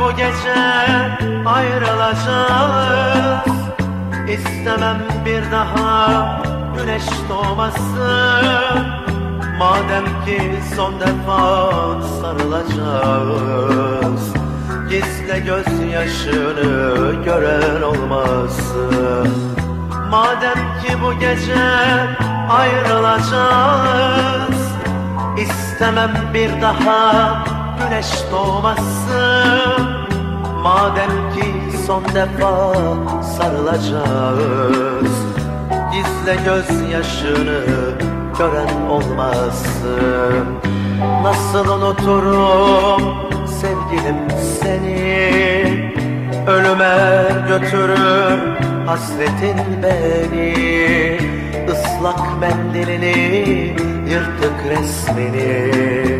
Bu gece ayrılacağız İstemem bir daha güneş doğmasın. Madem ki son defa sarılacağız Gizle gözyaşını gören olmasın. Madem ki bu gece ayrılacağız İstemem bir daha güneş doğmasın. Madem ki son defa sarılacağız Gizle gözyaşını gören olmasın. Nasıl unuturum sevgilim seni? Ölüme götürür hasretin beni. Islak mendilini yırtık resmini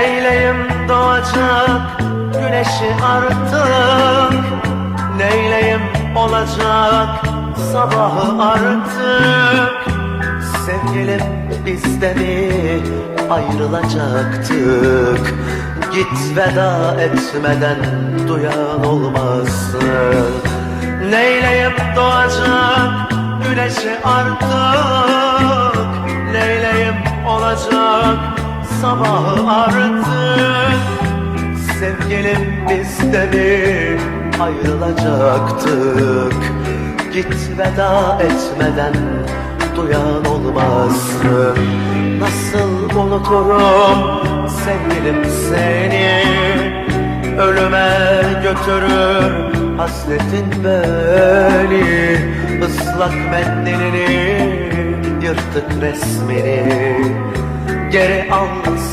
Neyleyim doğacak güneşi artık? Neyleyim olacak sabahı artık? Sevgilim biz de mi ayrılacaktık Git veda etmeden duyan olmasın Neyleyim doğacak güneşi artık? Neyleyim olacak sabahı artık Sevgilim biz de mi ayrılacaktık? Git veda etmeden duyan olmasın Nasıl unuturum sevgilim seni? Ölüme götürür hasretin beni. Islak mendilini yırtık resmini. Geri al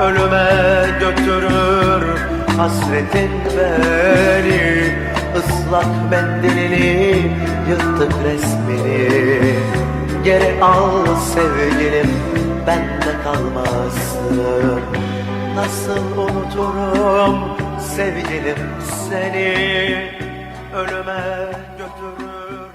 Ölüme götürür hasretin beni. Islak mendilini yırtık resmini. Geri al sevgilim bende kalmasın. Nasıl unuturum sevgilim seni? Ölüme götürür